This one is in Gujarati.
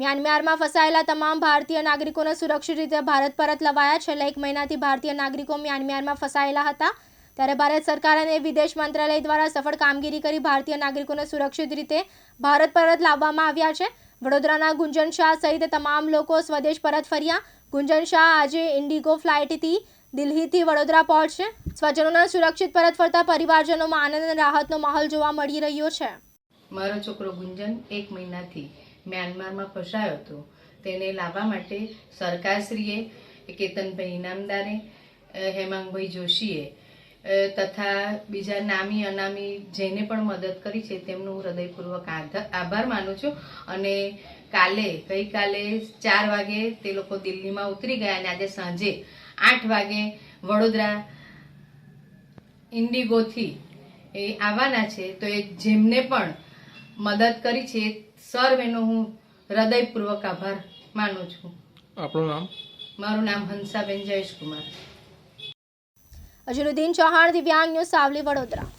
મ્યાનમારમાં ફસાયેલા તમામ ભારતીય નાગરિકોને સુરક્ષિત રીતે ભારત પરત લવાયા. છેલ્લા એક મહિનાથી ભારતીય નાગરિકો મ્યાનમારમાં ફસાયેલા હતા. ત્યારે ભારત સરકાર અને વિદેશ મંત્રાલય દ્વારા સફળ કામગીરી કરી ભારતીય નાગરિકોને સુરક્ષિત રીતે ભારત પરત લાવવામાં આવ્યા છે. વડોદરાના ગુંજન શાહ સહિત તમામ લોકો સ્વદેશ પરત ફર્યા. ગુંજન શાહ આજે ઇન્ડિગો ફ્લાઇટથી દિલ્હીથી વડોદરા પહોંચશે. સ્વજનોના સુરક્ષિત પરત ફરતા પરિવારજનોમાં આનંદ અને રાહતનો માહોલ જોવા મળી રહ્યો છે. મારો છોકરો ગુંજન એક મહિનાથી મ્યાનમારમાં ફસાયો હતો. તેને લાવવા માટે સરકારશ્રીએ, કેતનભાઈ ઇનામદારે હેમાંગભાઈ જોશીએ તથા બીજા નામી, અનામી જેને પણ મદદ કરી છે તેમનું હું હૃદયપૂર્વક આભાર માનું છું. અને કાલે, ગઈકાલે ચાર વાગે તે લોકો દિલ્હીમાં ઉતરી ગયા અને આજે સાંજે આઠ વાગે વડોદરા ઇન્ડિગોથી એ આવવાના છે. તો એ જેમને પણ મદદ કરી છે સર્વેનો હું હૃદયપૂર્વક આભાર માનું છું. આપણું નામ? મારું નામ હંસાબેન જયેશકુમાર. અઝરુદ્દીન ચૌહાણ દિવ્યાંગ ન્યૂઝ સાવલી વડોદરા.